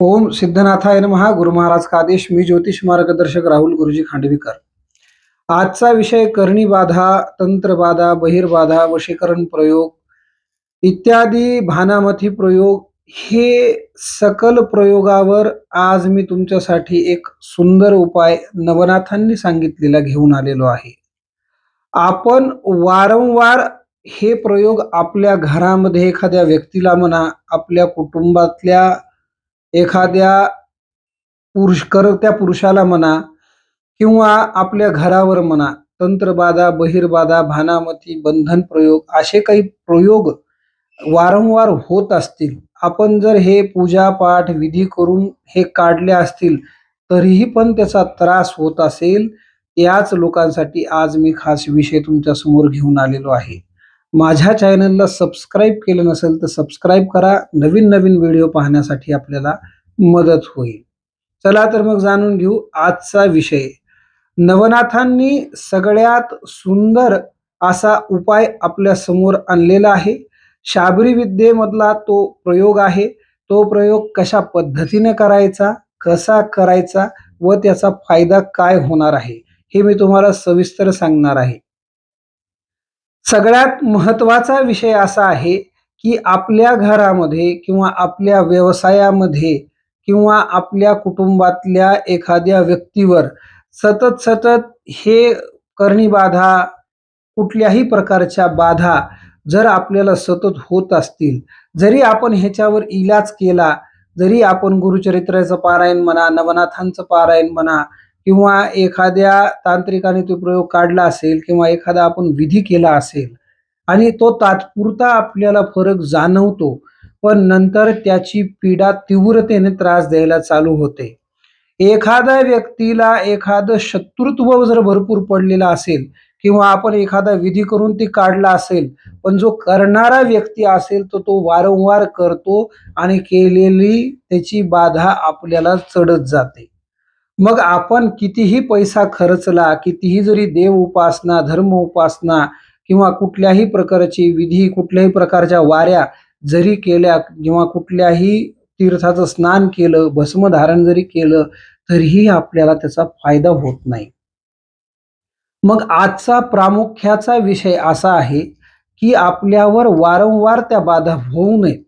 ओम सिद्धनाथाय महा गुरु महाराज का आदेश मी ज्योतिष मार्गदर्शक राहुल गुरुजी खांडवीकर. आजचा विषय करणी बाधा तंत्रबाधा बहिर्बाधा वशीकरण प्रयोग इत्यादी भानामथी प्रयोग हे सकल प्रयोगावर आज मी तुमच्यासाठी एक सुंदर उपाय नवनाथांनी सांगितलेला घेऊन आलेलो आहे. आपण वारंवार हे प्रयोग आपल्या घरामध्ये एखाद्या व्यक्तीला म्हणा आपल्या कुटुंबातल्या एखाद्या पुरुष करत्या पुरुषाला म्हणा किंवा आपल्या घरावर म्हणा तंत्रबाधा बहिर्बाधा भानामती बंधन प्रयोग असे काही प्रयोग वारंवार होत असतील. आपण जर हे पूजा पाठ विधी करून हे काढले असतील तरीही पण त्याचा त्रास होत असेल याच लोकांसाठी आज मी खास विषय तुमच्यासमोर घेऊन आलेलो आहे. माझ्या चॅनलला सबस्क्राईब केलं नसेल तर सबस्क्राईब करा. नवीन नवीन व्हिडिओ पाहण्यासाठी आपल्याला मदत होईल. चला तर मग जाणून घेऊ आजचा विषय. नवनाथांनी सगळ्यात सुंदर असा उपाय आपल्यासमोर आणलेला आहे. शाबरी विद्येमधला तो प्रयोग आहे. तो प्रयोग कशा पद्धतीने करायचा कसा करायचा व त्याचा फायदा काय होणार आहे हे मी तुम्हाला सविस्तर सांगणार आहे. सगळ्यात महत्त्वाचा विषय असा आहे की आपल्या घरामध्ये किंवा आपल्या व्यवसायामध्ये किंवा आपल्या कुटुंबातल्या एखाद्या व्यक्तीवर सतत सतत हे करणी बाधा कुठल्याही प्रकारच्या बाधा जर आपल्याला सतत होत असतील जरी आपण ह्याच्यावर इलाज केला जरी आपण गुरुचरित्राचं पारायण म्हणा नवनाथांचं पारायण म्हणा किंवा एखाद्या तांत्रिकाने तो प्रयोग काढला असेल किंवा एखादा आपण विधी केला असेल आणि तो तात्पुरता आपल्याला फरक जाणवतो पण नंतर त्याची पीडा तीव्रतेने त्रास द्यायला चालू होते. एखाद्या व्यक्तीला एखादं शत्रुत्व जर भरपूर पडलेलं असेल किंवा आपण एखादा विधी करून ती काढला असेल पण जो करणारा व्यक्ती असेल तर तो वारंवार करतो आणि केलेली त्याची बाधा आपल्याला चढत जाते. मग आपण कितीही पैसा खर्चला कितीही जरी देव उपासना धर्म उपासना किंवा कुठल्याही प्रकारची विधी कुठल्याही प्रकारच्या वाऱ्या जरी केल्या किंवा कुठल्याही तीर्थाचं स्नान केलं भस्मधारण जरी केलं तरीही आपल्याला त्याचा फायदा होत नाही. मग आजचा प्रामुख्याचा विषय असा आहे की आपल्यावर वारंवार त्या बाधा होऊ नयेत.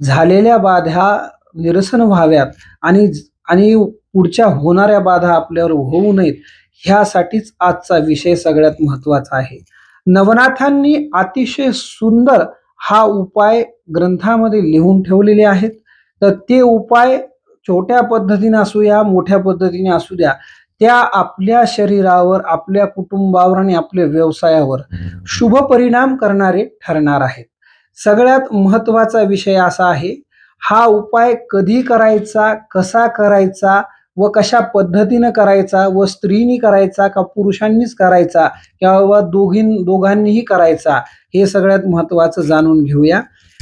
झालेल्या बाधा निरसन व्हाव्यात आणि आणि पुढच्या होणाऱ्या बाधा आपल्यावर होऊ नयेत ह्यासाठीच आजचा विषय सगळ्यात महत्त्वाचा आहे. नवनाथांनी अतिशय सुंदर हा उपाय ग्रंथामध्ये लिहून ठेवलेले आहेत. तर ते उपाय छोट्या पद्धतीने असू या मोठ्या पद्धतीने असू द्या त्या आपल्या शरीरावर आपल्या कुटुंबावर आणि आपल्या व्यवसायावर शुभ परिणाम करणारे ठरणार आहेत. सगळ्यात महत्त्वाचा विषय असा आहे हा उपाय कधी करायचा कसा करायचा व कशा पद्धतीनं करायचा व स्त्रीनी करायचा का पुरुषांनीच करायचा किंवा दोघीं दोघांनीही करायचा हे सगळ्यात महत्वाचं जाणून घेऊया.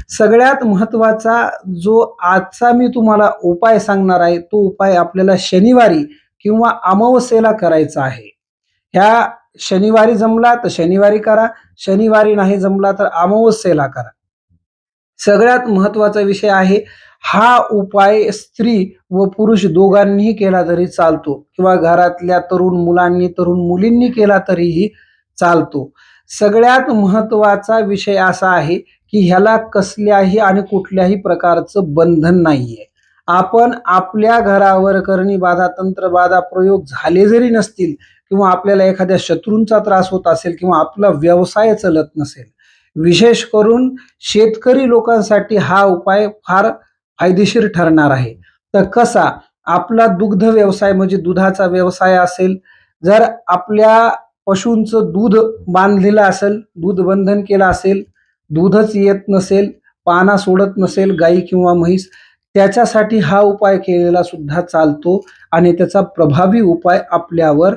सगळ्यात महत्त्वाचा जो आजचा मी तुम्हाला उपाय सांगणार आहे तो उपाय आपल्याला शनिवारी किंवा अमावस्येला करायचा आहे. ह्या शनिवारी जमला तर शनिवारी करा शनिवारी नाही जमला तर अमावस्येला करा. सगळ्यात महत्त्वाचा विषय आहे हा उपाय स्त्री व पुरुष दोघांनीही केला तरी चालतो. किंवा घरातल्या तरुण मुलांनी तरुण मुलींनी केला तरीही चालतो. सगळ्यात महत्त्वाचा विषय असा आहे की ह्याला कसल्याही आणि कुठल्याही प्रकारचं बंधन नाहीये. आपण आपल्या घरावर करणी बाधा तंत्रबाधा प्रयोग झाले जरी नसतील किंवा आपल्याला एखाद्या शत्रूंचा त्रास होत असेल किंवा आपला व्यवसाय चलत नसेल. विशेष करून शेतकरी लोकांसाठी हा उपाय फार फायदेशीर ठरणार आहे. तर कसा? आपला दुग्ध व्यवसाय म्हणजे दुधाचा व्यवसाय असेल जर आपल्या पशूंचं दूध बांधलेलं असेल दूध बंधन केलं असेल दूधच येत नसेल पाना सोडत नसेल गाई किंवा म्हैस त्याच्यासाठी हा उपाय केलेला सुद्धा चालतो आणि त्याचा प्रभावी उपाय आपल्यावर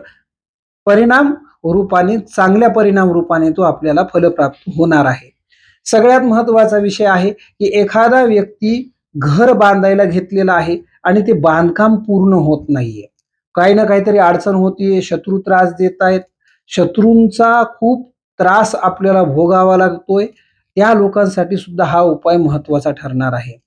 परिणाम रूपाने चांगल्या परिणाम रूपाने तो आपल्याला फलप्राप्त होणार आहे. सगळ्यात महत्त्वाचा विषय आहे की एखादा व्यक्ती घर बांधायला घेतलेलं आहे आणि ते बांधकाम पूर्ण होत नाहीये. काही ना काहीतरी अडचण होतीये शत्रू त्रास देत आहेत. शत्रूंचा खूप त्रास आपल्याला भोगावा लागतोय. त्या लोकांसाठी सुद्धा हा उपाय महत्त्वाचा ठरणार आहे.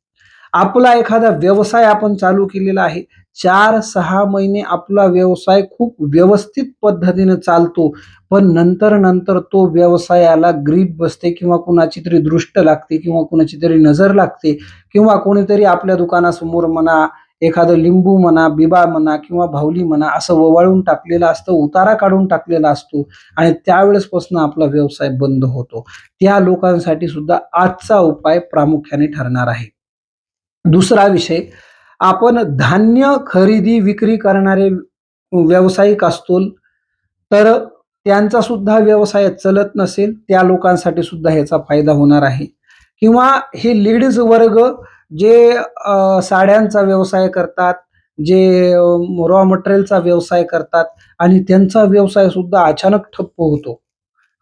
आपला एखादा व्यवसाय आपण चालू केलेला आहे चार सहा महिने आपला व्यवसाय खूप व्यवस्थित पद्धतीने चालतो. पण नंतर नंतर तो व्यवसायाला ग्रीप बसते किंवा कुणाची तरी दृष्ट लागते किंवा कुणाची तरी नजर लागते किंवा कोणीतरी आपल्या दुकानासमोर म्हणा एखादं लिंबू म्हणा बिबा म्हणा किंवा भावली म्हणा असं ववाळून टाकलेलं असतं उतारा काढून टाकलेला असतो आणि त्यावेळेसपासून आपला व्यवसाय बंद होतो. त्या लोकांसाठी सुद्धा आजचा उपाय प्रामुख्याने ठरणार आहे. दुसरा विषय आपण धान्य खरेदी विक्री करणारे व्यावसायिक असतो तर त्यांचा सुद्धा व्यवसाय चलत नसेल त्या लोकांसाठी सुद्धा ह्याचा फायदा होणार आहे. किंवा हे लेडीज वर्ग जे साड्यांचा व्यवसाय करतात जे रॉ मटेरियलचा व्यवसाय करतात आणि त्यांचा व्यवसाय सुद्धा अचानक ठप्प होतो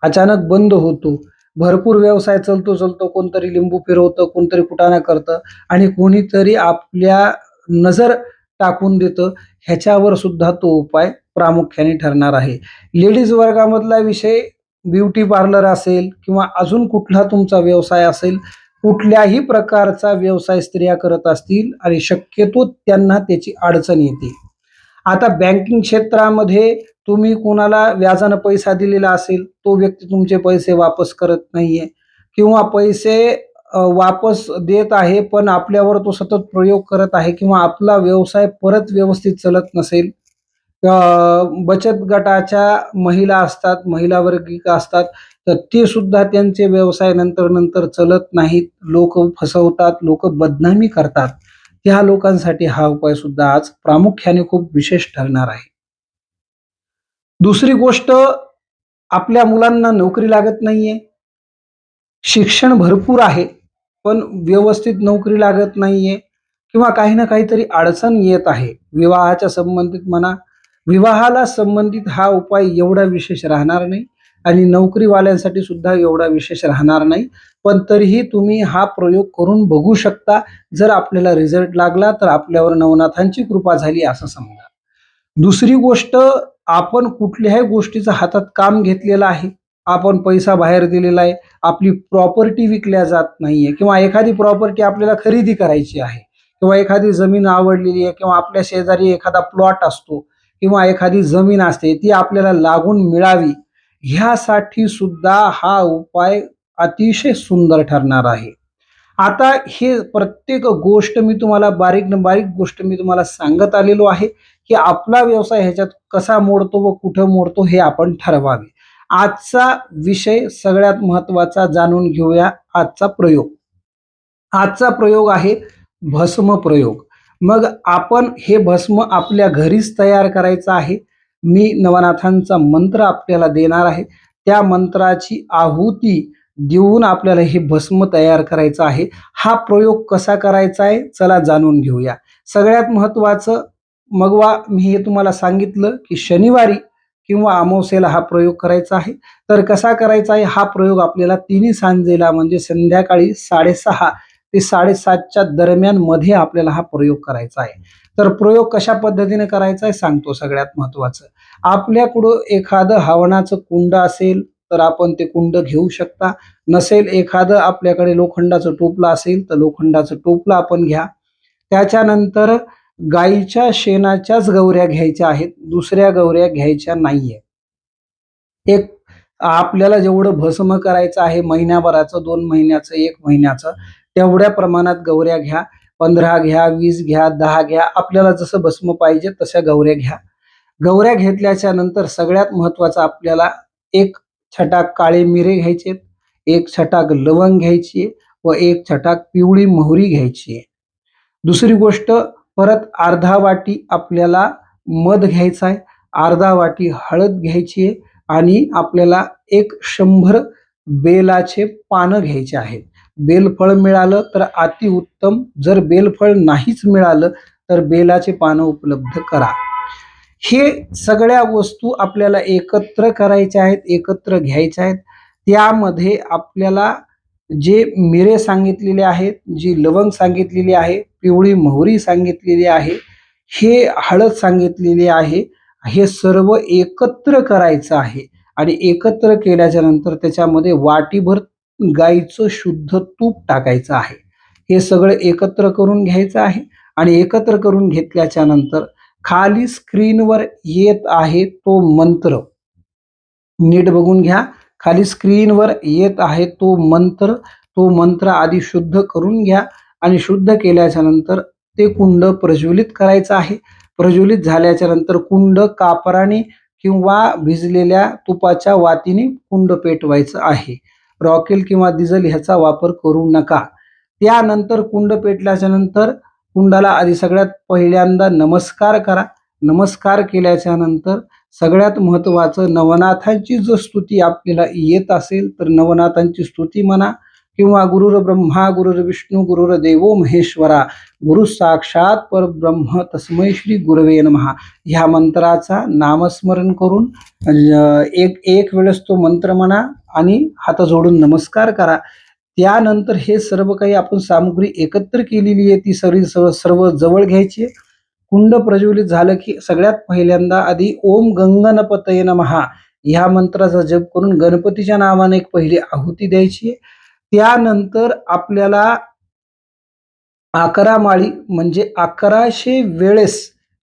अचानक बंद होतो भरपूर व्यवसाय चलतो चलतो कोणतरी लिंबू फिरवतं कोणतरी कुटाणा करतं आणि कोणीतरी आपल्या नजर टाकून देतं ह्याच्यावर सुद्धा तो उपाय प्रामुख्याने ठरणार आहे. लेडीज वर्गामधला विषय ब्युटी पार्लर असेल किंवा अजून कुठला तुमचा व्यवसाय असेल कुठल्याही प्रकारचा व्यवसाय स्त्रिया करत असतील आणि शक्यतो त्यांना त्याची अडचण येते. आता बँकिंग क्षेत्रामध्ये तुम्ही कोणाला व्याजानं पैसा दिलेला असेल तो व्यक्ती तुमचे पैसे वापस करत नाहीये. किंवा पैसे वापस देत आहे पण आपल्यावर तो सतत प्रयोग करत आहे किंवा आपला व्यवसाय परत व्यवस्थित चलत नसेल. बचत गटाच्या महिला असतात महिला वर्गिका असतात तर ते सुद्धा त्यांचे व्यवसाय नंतर नंतर चलत नाहीत. लोक फसवतात लोक बदनामी करतात. ह्या लोकांसाठी हा उपाय सुद्धा आज प्रामुख्याने खूप विशेष ठरणार आहे. दुसरी गोष्ट आपल्या मुलांना नोकरी लागत नाहीये. शिक्षण भरपूर आहे पण व्यवस्थित नोकरी लागत नाहीये किंवा काही ना काहीतरी अडचण येत आहे. विवाहाच्या संबंधित म्हणा विवाहाला संबंधित हा उपाय एवढा विशेष राहणार नाही. आणि नोकरीवाल्यांसाठी सुद्धा एवढा विशेष राहणार नाही. पण तरीही तुम्ही हा प्रयोग करून बघू शकता. जर आपल्याला रिझल्ट लागला तर आपल्यावर नवनाथांची कृपा झाली असं समजा. दुसरी गोष्ट आपण कुठल्याही गोष्टीचं हातात काम घेतलेलं आहे. आपण पैसा बाहेर दिलेला आहे. आपली प्रॉपर्टी विकल्या जात नाहीये. किंवा एखादी प्रॉपर्टी आपल्याला खरेदी करायची आहे. किंवा एखादी जमीन आवडलेली आहे. किंवा आपल्या शेजारी एखादा प्लॉट असतो. किंवा एखादी जमीन असते ती आपल्याला लागून मिळावी. ह्यासाठी सुद्धा हा उपाय अतिशय सुंदर ठरणार आहे. आता हे प्रत्येक गोष्ट मी तुम्हाला बारीक न बारीक गोष्ट मी तुम्हाला सांगत आलेलो आहे की आपला व्यवसाय ह्याच्यात कसा मोडतो व कुठं मोडतो हे आपण ठरवावे. आजचा विषय सगळ्यात महत्त्वाचा जाणून घेऊया आजचा प्रयोग. आजचा प्रयोग आहे भस्म प्रयोग. मग आपण हे भस्म आपल्या घरीच तयार करायचं आहे. मी नवनाथांचा मंत्र आपल्याला देणार आहे. त्या मंत्राची आहुती देऊन आपल्याला हे भस्म तयार करायचं आहे. हा प्रयोग कसा करायचा आहे? चला जाणून घेऊया. सगळ्यात महत्वाचं मगवा मी हे तुम्हाला सांगितलं की शनिवारी किंवा अमावस्येला हा प्रयोग करायचा आहे. तर कसा करायचा आहे? हा प्रयोग आपल्याला तिन्ही सांजेला म्हणजे संध्याकाळी साडेसहा ते साडेसातच्या दरम्यानमध्ये आपल्याला हा प्रयोग करायचा आहे. तर प्रयोग कशा पद्धतीने करायचा आहे सांगतो सगळ्यात महत्वाचं आपल्याकडं एखादं हवनाचं कुंड असेल तर आपण ते कुंड घेऊ शकता. नसेल एखादं आपल्याकडे लोखंडाचं टोपलं असेल तर लोखंडाचं टोपलं आपण घ्या. त्याच्यानंतर गाईच्या शेणाच्याच गौऱ्या घ्यायच्या आहेत दुसऱ्या गौऱ्या घ्यायच्या नाहीये. एक आपल्याला जेवढं भस्म करायचं आहे महिन्याभराचं दोन महिन्याचं एक महिन्याचं तेवढ्या प्रमाणात गौऱ्या घ्या. पंधरा घ्या वीस घ्या दहा घ्या. आपल्याला जसं भस्म पाहिजे तशा गौऱ्या घ्या. गौऱ्या घेतल्याच्या नंतर सगळ्यात महत्वाचं आपल्याला एक छटाक काळे मिरे घ्यायचे एक छटाक लवंग घ्यायची व एक छटाक पिवळी मोहरी घ्यायची. आहे दुसरी गोष्ट परत अर्धा वाटी आपल्याला मध घ्यायचा आहे. अर्धा वाटी हळद घ्यायची आहे आणि आपल्याला एक शंभर बेलाचे पानं घ्यायचे आहेत. बेलफळ मिळालं तर अतिउत्तम जर बेलफळ नाहीच मिळालं तर बेलाचे पानं उपलब्ध करा. हे सगळ्या वस्तू आपल्याला एकत्र करायच्या आहेत एकत्र घ्यायच्या आहेत. त्यामध्ये आपल्याला जे मिरे सांगितलेले आहेत जी लवंग सांगितलेली आहे पिवळी मोहरी सांगितलेली आहे हे हळद सांगितलेली आहे हे सर्व एकत्र करायचं आहे. आणि एकत्र केल्याच्यानंतर त्याच्यामध्ये वाटीभर गाईचं शुद्ध तूप टाकायचं आहे. हे सगळं एकत्र करून घ्यायचं आहे आणि एकत्र करून घेतल्याच्या नंतर खाली स्क्रीनवर येत आहे तो मंत्र. नीट बघून घ्या. खाली स्क्रीनवर येत आहे तो मंत्र. तो मंत्र आधी शुद्ध करून घ्या आणि शुद्ध केल्याच्यानंतर ते कुंड प्रज्वलित करायचं आहे. प्रज्वलित झाल्याच्यानंतर कुंड कापराने किंवा भिजलेल्या तुपाच्या वातीने कुंड पेटवायचं आहे. रॉकेल किंवा डिझेल ह्याचा वापर करू नका. त्यानंतर कुंड पेटल्याच्या नंतर कुंडाला आधी सगळ्यात पहिल्यांदा नमस्कार करा. नमस्कार केल्याच्यानंतर सगळ्यात महत्त्वाचं नवनाथांची जर स्तुती आपल्याला येत असेल तर नवनाथांची स्तुती म्हणा किंवा गुरुर ब्रह्मा गुरुर विष्णू गुरुर देवो महेश्वरा गुरु साक्षात परब्रह्म तस्मै श्री गुरवे महा ह्या मंत्राचा नामस्मरण करून एक एक वेळेस तो मंत्र म्हणा आणि हात जोडून नमस्कार करा त्यानंतर हे सर्व काही आपण सामुग्री एकत्र केलेली आहे ती सर्व सर्व सर्व जवळ घ्यायची आहे. कुंड प्रज्वलित झालं की सगळ्यात पहिल्यांदा आधी ओम गंगनपतये नमहा ह्या मंत्राचा जप करून गणपतीच्या नावाने एक पहिली आहुती द्यायची आहे. त्यानंतर आपल्याला अकरा माळी म्हणजे अकराशे वेळेस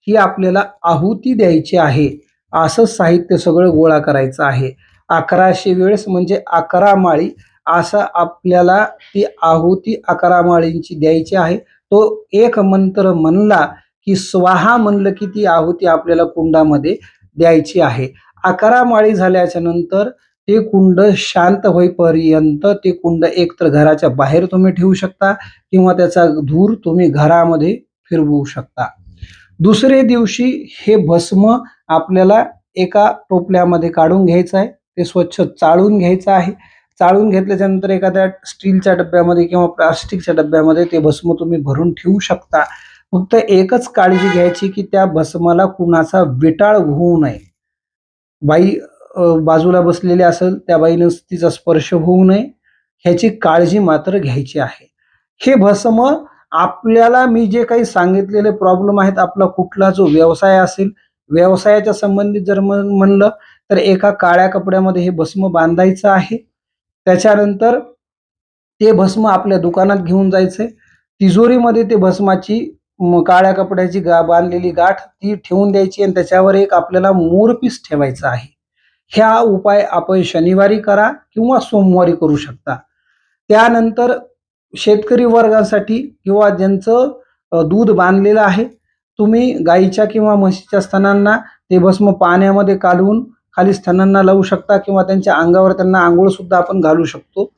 ही आपल्याला आहुती द्यायची आहे असं साहित्य सगळं गोळा करायचं आहे अकराशे वेळेस म्हणजे अकरा माळी. असं आपल्याला ती आहुती अकरा माळींची द्यायची आहे. तो एक मंत्र म्हणला की स्वाहा म्हणलं की ती आहुती आपल्याला कुंडामध्ये द्यायची आहे. अकरा माळी झाल्याच्यानंतर ते कुंड शांत होईपर्यंत ते कुंड एकतर घराच्या बाहेर तुम्ही ठेवू शकता किंवा त्याचा धूर तुम्ही घरामध्ये फिरवू शकता. दुसरे दिवशी हे भस्म आपल्याला एका टोपल्यामध्ये काढून घ्यायचं आहे. ते स्वच्छ चाळून घ्यायचं आहे. चाळून घेतल्याच्या नंतर एखाद्या स्टीलच्या डब्यामध्ये किंवा प्लास्टिकच्या डब्यामध्ये ते भस्म तुम्ही भरून ठेवू शकता. फक्त एकच काळजी घ्यायची की त्या भस्माला कुणाचा विटाळ होऊ नये. बाई बाजूला बसलेली असेल त्या बाईनं तिचा स्पर्श होऊ नये. ह्याची काळजी मात्र घ्यायची आहे. हे भस्म आपल्याला मी जे काही सांगितलेले प्रॉब्लेम आहेत आपला कुठला जो व्यवसाय असेल व्यवसायाच्या संबंधित जर म्हणलं तर एका काळ्या कपड्यामध्ये हे भस्म बांधायचं आहे. त्याच्यानंतर ते भस्म आपल्या दुकानात घेऊन जायचंय. तिजोरीमध्ये ते भस्माची काळ्या कपड्याची गा बांधलेली गाठ ती ठेवून द्यायची आणि त्याच्यावर एक आपल्याला मोरपीस ठेवायचा आहे. ह्या उपाय आपण शनिवारी करा किंवा सोमवारी करू शकता. त्यानंतर शेतकरी वर्गासाठी किंवा ज्यांचं दूध बांधलेलं आहे तुम्ही गाईच्या किंवा म्हशीच्या स्तनांना ते भस्म पाण्यामध्ये कालवून खाली स्तनांना लावू शकता किंवा त्यांच्या अंगावर त्यांना आंघोळ सुद्धा आपण घालू शकतो.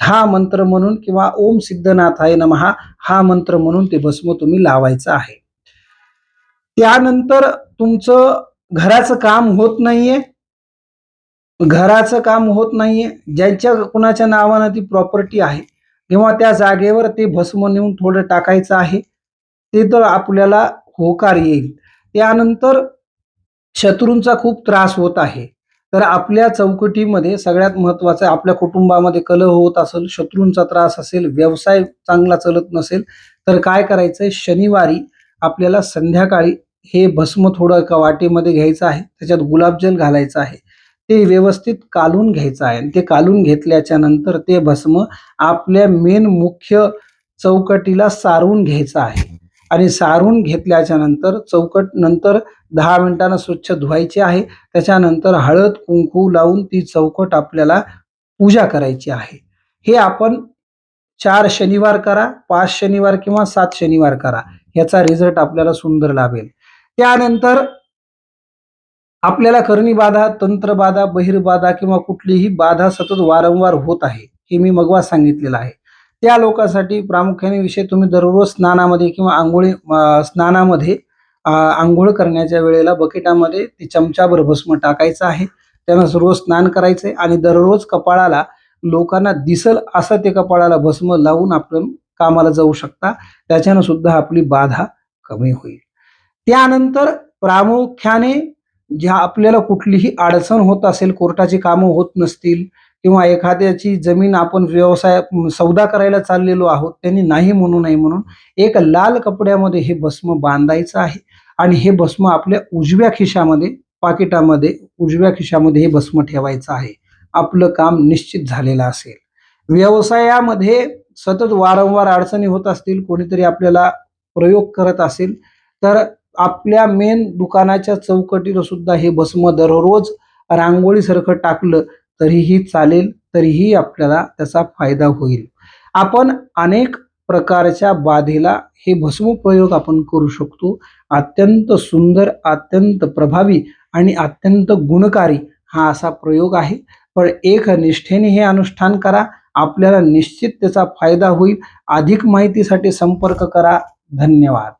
हा मंत्र म्हणून किंवा ओम सिद्धनाथाय नमहा हा मंत्र म्हणून ते भस्म तुम्ही लावायचं आहे. त्यानंतर तुमचं घराचं काम होत नाहीये. घराचं काम होत नाहीये. ज्यांच्या कुणाच्या नावानं ती प्रॉपर्टी आहे किंवा त्या जागेवर ते भस्म नेऊन थोडं टाकायचं आहे ते तर आपल्याला होकार येईल. त्यानंतर शत्रूंचा खूप त्रास होत आहे. तर आपल्या चौकटीमध्ये सगळ्यात महत्वाचं आहे आपल्या कुटुंबामध्ये कलह होत असेल शत्रूंचा त्रास असेल व्यवसाय चांगला चालत नसेल तर काय करायचंय? शनिवारी आपल्याला संध्याकाळी हे भस्म थोडं एका वाटेमध्ये घ्यायचं आहे त्याच्यात गुलाबजल घालायचं आहे. ते व्यवस्थित कालून घ्यायचं आहे आणि ते कालून घेतल्याच्या नंतर ते भस्म आपल्या मेन मुख्य चौकटीला सारून घ्यायचं आहे. आणि सारून घेतल्याच्या नंतर चौकट नंतर दहा मिनिटानं स्वच्छ धुवायची आहे. त्याच्यानंतर हळद कुंकू लावून ती चौकट आपल्याला पूजा करायची आहे. हे आपण चार शनिवार करा पाच शनिवार किंवा सात शनिवार करा. याचा रिझल्ट आपल्याला सुंदर लाभेल. त्यानंतर आपल्याला करणी बाधा तंत्र बहिर्बाधा किंवा कुठलीही बाधा सतत वारंवार होत आहे हे मी मगवा सांगितलेलं आहे. त्या लोकांसाठी प्रामुख्याने विषय तुम्ही दररोज स्नानामध्ये किंवा आंघोळी स्नानामध्ये आंघोळ करण्याच्या वेळेला बकेटामध्ये ते चमचाभर भस्म टाकायचं आहे. त्यांना रोज स्नान करायचंय आणि दररोज कपाळाला लोकांना दिसल असं ते कपाळाला भस्म लावून आपण कामाला जाऊ शकता. त्याच्यानं सुद्धा आपली बाधा कमी होईल. त्यानंतर प्रामुख्याने ज्या आपल्याला कुठलीही अडचण होत असेल कोर्टाची कामं होत नसतील किंवा एखाद्याची जमीन आपण व्यवसाय सौदा करायला चाललेलो आहोत त्यांनी नाही म्हणू नये म्हणून एक लाल कपड्यामध्ये हे भस्म बांधायचं आहे. आणि हे भस्म आपल्या उजव्या खिशामध्ये पाकिटामध्ये उजव्या खिशामध्ये हे भस्म ठेवायचं आहे. आपलं काम निश्चित झालेलं असेल. व्यवसायामध्ये सतत वारंवार अडचणी होत असतील कोणीतरी आपल्याला प्रयोग करत असेल तर आपल्या मेन दुकानाच्या चौकटीला सुद्धा हे भस्म दररोज रांगोळीसारखं टाकलं तरीही चालेल तरीही आपल्याला त्याचा फायदा होईल. आपण अनेक प्रकारच्या बाधेला हे भस्म प्रयोग आपण करू शकतो. अत्यंत सुंदर अत्यंत प्रभावी आणि अत्यंत गुणकारी हा असा प्रयोग आहे. पण एक निष्ठेने हे अनुष्ठान करा. आपल्याला निश्चित त्याचा फायदा होईल. अधिक माहितीसाठी संपर्क करा. धन्यवाद.